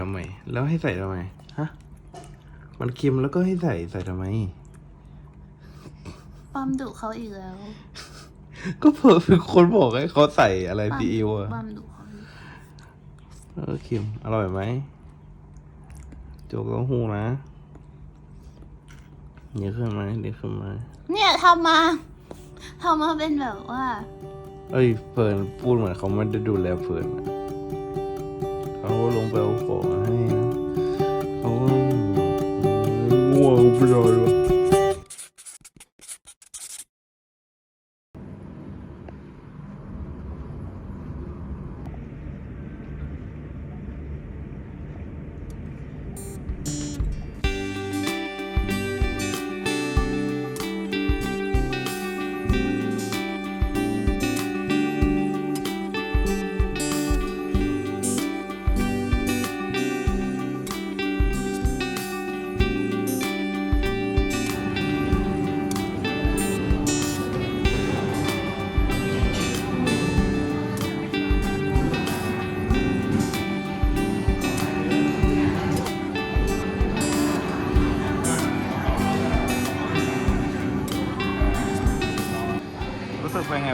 ทำไม แล้วให้ใส่ทำไม ฮะ มันเค็มแล้วก็ให้ใส่ใส่ทำไม ปอมดุเขาอีกแล้วก็เผื่อเป็นคนบอกให้เขาใส่อะไรซีอิ๊วอะปอมดุเขาอีกเออเค็มอร่อยไหมโจกเต้าหู้นะเดี๋ยวขึ้นมาเดี๋ยวขึ้นมา เนี่ยทำมาทำมาเป็นแบบว่า เอ้ยเฟิร์นพูดเหมือนเขาไม่ได้ดูแลเฟิร์นอะ เขาลงไปเอาของให้เขาง่วงไปเลย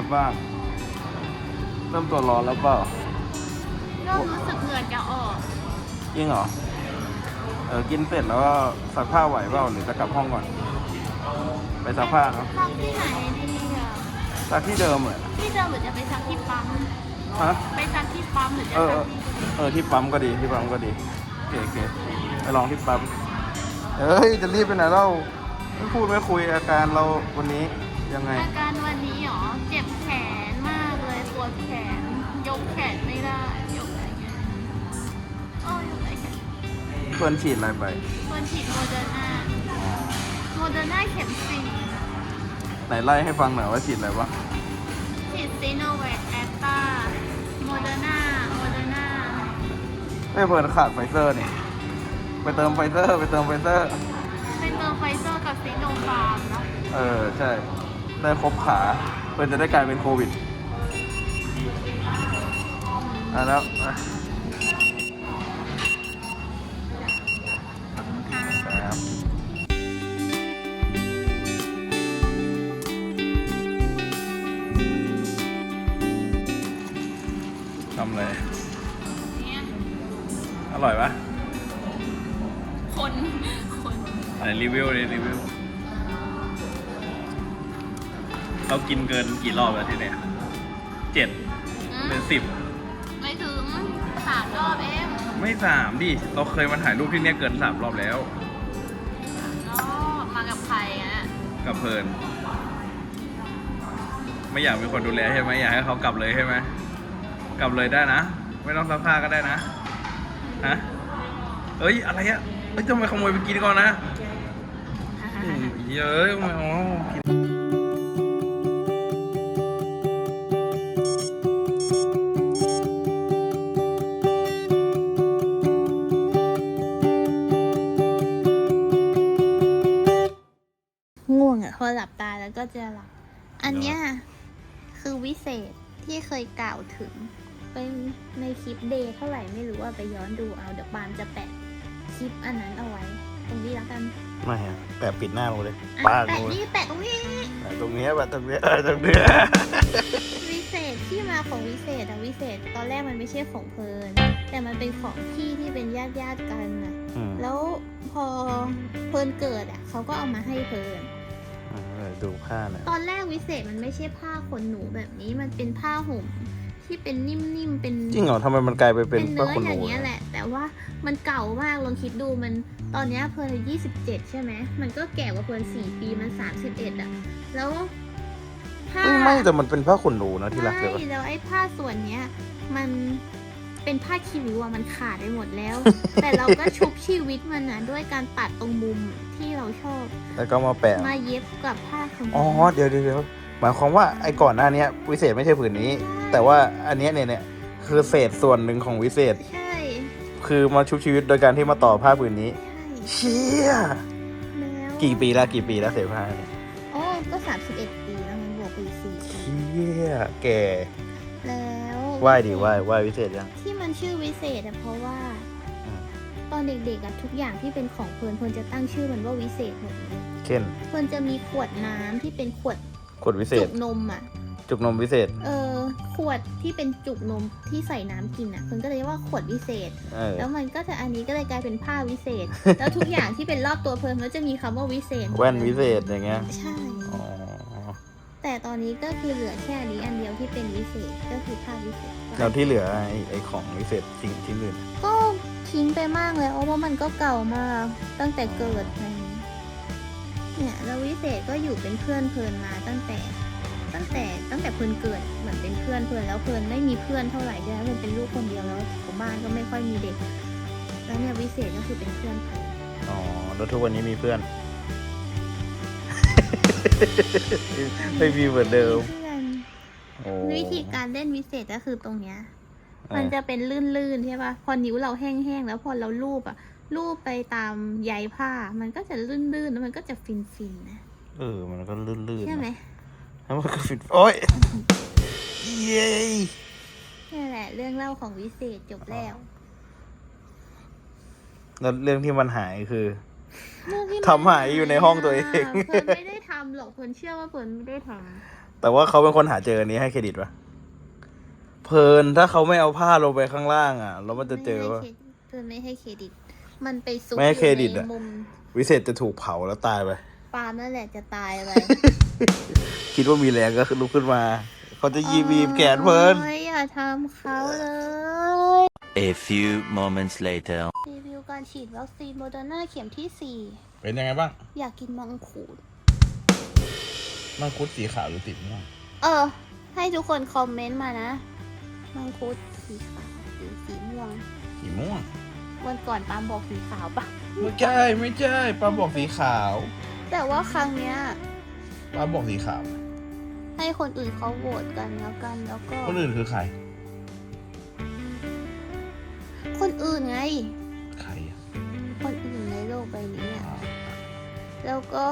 งบ้างเริ่มตัวร้อนแล้วเปล่าเริ่มรู้สึกเหงื่อจะออกจริงเหรอ เออกินเสร็จแล้วก็ซักผ้าไหวเปล่าหรือจะกลับห้องก่อน ไปซักผ้าเนาะซักที่ไหนดีอะซักที่เดิมเหรอที่เดิมหรือจะไปซักที่ปั๊มฮะไปซักที่ปั๊มหรือจะเออซัเอกอที่เออที่ปั๊มก็ดีที่ปั๊มก็ดีโอเคโอเคไปลองที่ปั๊มเอ้ยจะรีบไปไหนเล่าไม่พูดไม่คุยอาการเราวันนี้ ยังไง อาการวันนี้หรอ เจ็บแขนมากเลยปวดแขน ยกแขนไม่ได้ ยกอะไรเงี้ยโอ้ยกอะไรแขนเพื่อนฉีดอะไรไปเฟิร์นฉีดโมเดอร์นาโมเดอร์นาเข็มสี่ไหนไล่ให้ฟังหน่อยว่าฉีดอะไรบ้างฉีดซีโนแวคแอตตาโมเดอร์นาโมเดอร์นาไม่เพื่อนขาดไฟเซอร์นี่ ไปเติมไฟเซอร์ ไปเติมไฟเซอร์ เป็นเติมไฟเซอร์กับซีโนฟาร์มเนาะ เออ ใช่ ได้ครบขาเพื่อนจะได้กลายเป็นโควิดอะแล้วอะขอบคุณค่ะครับทำอะไร เนี่ยอร่อยปะคน คนไหนรีวิวเลยรีวิว เรากินเกินกี่รอบแล้วทีเนี้ยเจ็ดอืหรือมสิบไม่ถึงสามรอบเองไม่สามดิเราเคยมาถ่ายรูปที่เนี้ยเกินสามรอบแล้วอ๋อมากับใครอะกับเพลิน ไม่อยากมีคนดูแลใช่ไหมอยากให้เขากลับเลยใช่ไหมกลับเลยได้นะ ไม่ต้องซักผ้าก็ได้นะฮะเอ้ยอะไรอะเอ้ยทำไมขโมยไปกินก่อนนะอืมเยอะไม่เอากิน หลับตาแล้วก็จะหลับ อันเนี้ยคือวิเศษที่เคยกล่าวถึง เป็นในคลิปเดย์เท่าไหร่ไม่รู้ว่าไปย้อนดูเอาเดี๋ยวปาล์มจะแปะคลิปอันนั้นเอาไว้ ตรงนี้แล้วกันไม่อะแปะปิดหน้าลงเลยอะป้าแปะลงเลยนี่แปะตรงนี้ แปะตรงเนี้ยแปะตรงเนี้ยเออตรงเนี้ยวิเศษที่มาของวิเศษอะวิเศษตอนแรกมันไม่ใช่ของเพลิน แต่มันเป็นของพี่ที่เป็นญาติญาติๆกันอะอืมแล้วพอเพลินเกิดอะเขาก็เอามาให้เพลินเออดูผ้าหน่อยตอนแรกวิเศษมันไม่ใช่ผ้าขนหนูแบบนี้มันเป็นผ้าห่มที่เป็นนิ่มๆเป็นจริงเหรอทำไมมันกลายไปเป็เป็นนผ้าเนื้อขนหอนูย่างเงี้ยแหละ แต่ว่ามันเก่ามากลองคิดดูมันตอนเนี้ยเพลินยี่สิบเจ็ดใช่ไหมมันก็แก่กว่าเพลินสี่ปีมันสามสิบเอ็ดอะแล้วผ้า เอ้ยไม่แต่มันเป็นผ้าขนหนูนะที่รักเลยใช่แล้วไอ้ผ้าส่วนเนี้ย มัน เป็นผ้าคิริวอะมันขาดไปหมดแล้ว แต่เราก็ชุบชีวิตมันนะด้วยการตัดตรงมุมที่เราชอบแล้วก็มาแปะ มาเย็บกับผ้าของอ๋อ เดี๋ยวเดี๋ยวเดี๋ยวหมายความว่าไอ้ก่อนหน้าเนี้ยวิเศษไม่ใช่ผืนนี้ แต่ว่าอันเนี้ยเนี่ยเนี่ยคือเศษส่วนหนึ่งของวิเศษ ใช่คือมาชุบชีวิตโดยการที่มาต่อผ้าผืนนี้ ใช่เชี่ย แล้วกี่ปีแล้วกี่ปีแล้วเศษผ้าเนี่ยโอ้ก็สามสิบเอ็ดปีแล้วมันบวกไปอีกสี่ปีเชี่ยแก่แล้ว ไหว้ดิไหว้ไหว้วิเศษยังที่มัน ชื่อวิเศษอะเพราะว่าอืมอนเด็กๆอะทุกอย่างที่เป็นของเพลินเพลินจะตั้งชื่อมันว่าวิเศษหมดเลยเช่นเพลินจะมีขวดน้ำที่เป็นขวดขวดวิเศจุษ กนมอะจุกนมวิเศษ เออขวดที่เป็นจุกนมที่ใส่น้ำกินอะเพลินก็เลยเรียกว่าขวดวิเศษ เออ แล้วมันก็จะอันนี้ก็เลยกลายเป็นผ้าวิเศษ แล้วทุกอย่างที่เป็นรอบตัวเพลินมันจะมีคำว่าวิเศษหมดแว่นเลยวิเศษอย่างเงี้ย ใช่ อ๋อ แต่ตอนนี้ก็คือเหลือแค่อันนี้อันเดียวที่เป็นวิเศษก็คือผ้าวิเศษ แล้วที่เหลือไอ้ไอ้ของวิเศษสิ่งที่อื่นก็ทิ้งไปมากแล้วเพราะว่ามันก็เก่ามากตั้งแต่เกิดอะไรอย่างเงี้ยเนี่ยแล้ววิเศษก็อยู่เป็นเพื่อนเพลินมาตั้งแต่ ตั้งแต่ตั้งแต่เพลินเกิดเหมือนเป็นเพื่อนเพลินแล้วเพลินไม่มีเพื่อนเท่าไหร่ใช่ไหมเพลินเป็นลูกคนเดียวแล้วของบ้านก็ไม่ค่อยมีเด็ก แล้วเนี่ยวิเศษก็คือเป็นเพื่อนเพลินอ๋อแล้วทุกวันนี้มีเพื่อน ไม่มีเหมือนเดิมเพื่อนโอ้ วิธีการเล่นวิเศษก็คือตรงเนี้ยเออมันจะเป็นลื่นๆใช่ป่ะ พอนิ้วเราแห้งๆแล้วพอเราลูบอะ ลูบไปตามใยผ้า มันก็จะลื่นๆแล้วมันก็จะฟินๆนะเออ มันก็ลื่นๆใช่ไหมนะแล้วมันก็ฟิตโอ้ยเย้นี่แหละ เรื่องเล่าของวิเศษจบแล้วแล้วเรื่องที่มันหายคือเรื่องที่ทำหายอยู่ในห้องตัวเองเพื่อนไม่ได้ทำหรอกเพื่อนเชื่อว่าเพื่อนไม่ได้ท แต่ว่าเขาเป็นคนหาเจออันนี้ให้เครดิตปะเพลินถ้าเขาไม่เอาผ้าลงไปข้างล่างอะแล้วมันำจะเจอว่าไม่ให้เครดิตเพื่อนไม่ให้เครดิต มันไปซุกไม่ให้เครดิตอยู่อะในมุมวิเศษจะถูกเผาแล้วตายไปปาล์มนั่นแหละจะตายไปคิดว่ามีแรงก็ลุกขึ้นมา เขาจะยีบีบแขนเพลินโอ้ยอย่าทำเขาเลย A few moments later. รีวิวการฉีดวัคซีนโมเดอร์นาเข็มที่สี่เป็นยังไงบ้าง อยากกินมังคุด มังคุดสีขาวหรือสีม่วงเออ ให้ทุกคนคอมเมนต์มานะมังคุดสีขาวหรือสีม่วง สีม่วงวันก่อนปาล์มบอกสีขาวปะไม่ใช่ไม่ใช่ปาบอกสีขาวแต่ว่าครั้งเนี้ยปาบอกสีขาวให้คนอื่นเขาโหวตกันแล้วกันแล้วก็ คนอื่นคือใครคนอื่นไง ใครอะคนอื่นในโลกใบนี้อะแล้วก็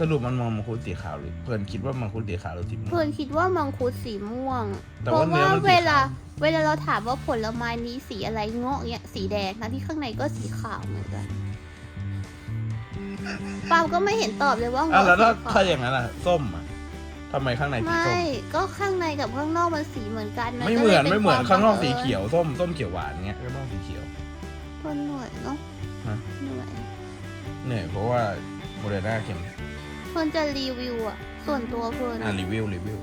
สรุปมันมองมังคุดสีขาวหรือเพื่อนคิดว่ามังคุดสีขาวหรือสีม่วเพื่งอนคิดว่ามังคุดสีม่วง แต่เพว่าราะเนื้อว่ามันสีเวลาขาวเวลาเราถามว่าผลไม้นี้สีอะไรเงาะเนี่ยสีแดงนะที่ข้างในก็สีขาวเหมือนกันปาล์มก็ไม่เห็นตอบเลยว่าอะเงาะแล้วถ้าสีขาวถ้าอย่างนั้นอะส้มอะทำไมข้างในสีไม่ส้ม ก็ข้างในกับข้างนอกมันสีเหมือนกันไม่ก็เหมืลอยนป็ไม่เหมือนควข้างนอกบัสีญเขียวส้มส้มเขียวหวานเงี้ยข้างนอกสีเขียว คนเหนื่อยเนาะฮะ เหนื่อยเหนื่อยเพราะว่าโมเดอร์นาเข็ม เพื่อนจะรีวิวอะส่วนตัวเพื่อนอะรีวิวรีวิว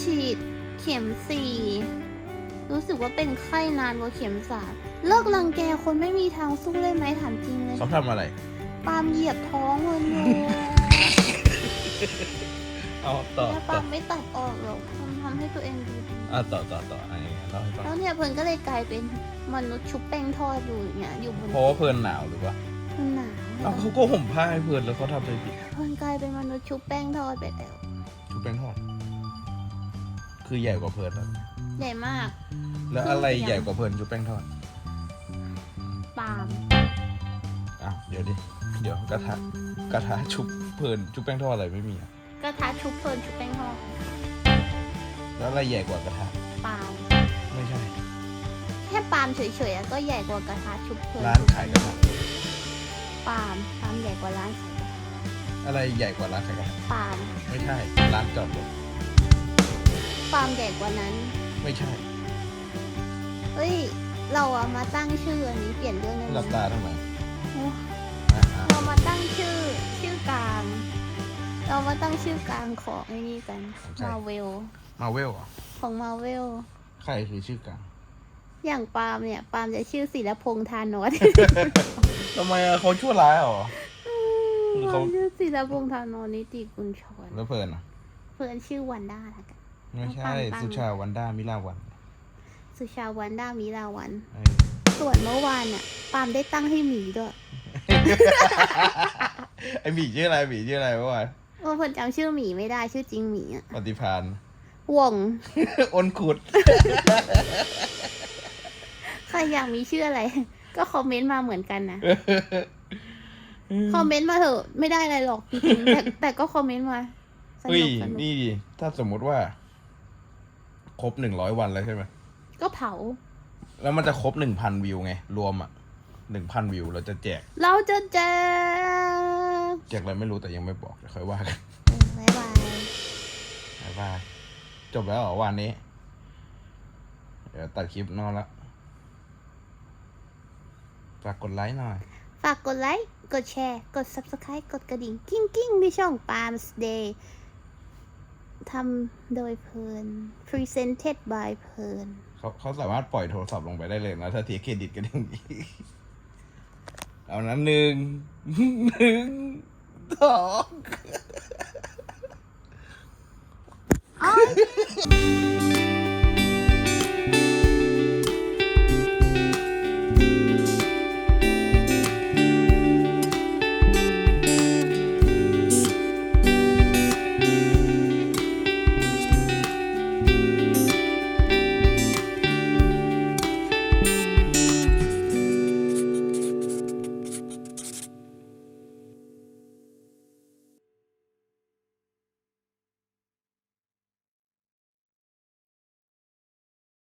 ฉีดเข็มสี่รู้สึกว่าเป็นไข้นานกว่าเข็มสามเลิกรังแกคนไม่มีทางสู้ได้ไหมถามจริงเลยเขาทำอะไร ปาล์มเหยียบท้องมันอยู่เอาต่อแล้วต่ปาอล์มไม่ตัดออกหรอกทำทำให้ตัวเองดูดี อะต่อต่อต่ออะไรเงี้ยเล่าให้ฟังแล้วเนี่ยเพื่อนก็เลยกลายเป็นมนุษย์ชุบแป้งทอดอยู่อย่างเงี้ยอยู่บนเพราะว่าเพลินหนาวหรือว่ามันหนาว เอาเขาก็ห่มผ้าให้เพลินแล้วเขาทำอะไรผิดเพื่อนกลายเป็นมนุษย์ชุบแป้งทอดไปแล้วชุบแป้งทอดคือใหญ่กว่าเพลินแล้วใหญ่มาก แล้วอะไรใหญ่กว่าเพลินชุบแป้งทอดปาล์มอะเดี๋ยวดิเดี๋ยวกระทะกระทะชุบเพลินชุบแป้งทอดอะไรไม่มีอะกระทะชุบเพลินชุบแป้งทอดแล้วอะไรใหญ่กว่ากระทะปาล์มไม่ใช่ แค่ปาล์มเฉยๆอะก็ใหญ่กว่า กระทะชุบเพลินร้านขายกระทะ ปาล์มปาล์มใหญ่กว่าร้านขายกระทะอะไรใหญ่กว่าร้านขายกระทะปาล์มไม่ใช่ ร้านจอดรถปาล์มใหญ่กว่านั้น ไม่ใช่ เฮ้ย เราอะมาตั้งชื่ออันนี้เปลี่ยนเรื่องได้ไหหลับมตาทำไมโอ้อะอะเรามาตั้งชื่อชื่อกลาง เรามาตั้งชื่อกลางของไอ้นี่กันมาเวลมาเวลเหรอของมาเวล ใครคือชื่อกลาง อย่างปาล์มเนี่ย ปาล์มจะชื่อศิลพงษ์ทานอส ทำไมอะเขาชั่วร้ายเหรอ หรือปาเขาล์มชื่อศิลพงษ์ทานอสนิติกุลชรแล้วเพลินอะเพื่อนชื่อวันด้าละกัน ไม่ใช่ตั้งตั้งสุชาวันด้ามิลาวันสุชาวันด้ามิลาวัน เออส่วนเมื่อวานน่ะปาล์มได้ตั้งให้หมีด้วยไอหมีชื่ออะไรหมีชื่ออะไรวะเพราะคนจำชื่อหมีไม่ได้ชื่อจริงหมีอะปฏิพาน วง อ้นขุด ใครอยากมีชื่ออะไร ก็คอมเมนต์มาเหมือนกันนะ คอมเมนต์มาเถอะไม่ได้อะไรหรอกจริงๆแต่แต่ก็คอมเมนต์มาสเฮ้ยนุกสนุกนี่ดิถ้าสมมุติว่า ครบหนึ่งร้อยวันแล้วใช่ไหม ก็เผา แล้วมันจะครบหนึ่งพันวิวไง รวมอะหนึ่งพันวิวเราจะแจก เราจะแจกแจกอะไรไม่รู้แต่ยังไม่บอกเดี๋ยวค่อยว่ากันบ๊ายบาย บ๊ายบายจบแล้วเหรอวันนี้ เดี๋ยวตัดคลิปนอนละ ฝากกดไลค์หน่อย ฝากกดไลค์ กดแชร์ กด subscribe กดกระดิ่ง กิ้งกิ้งที่ช่อง Palms Day ทำโดยเพลิน presented by เพลินเขาเขาสามารถปล่อยโทรศัพท์ลงไปได้เลยนะ ถ้าเทียเครดิตกันอย่างนี้เอานั้นหนึ่งหนึ่งสองอ๋อ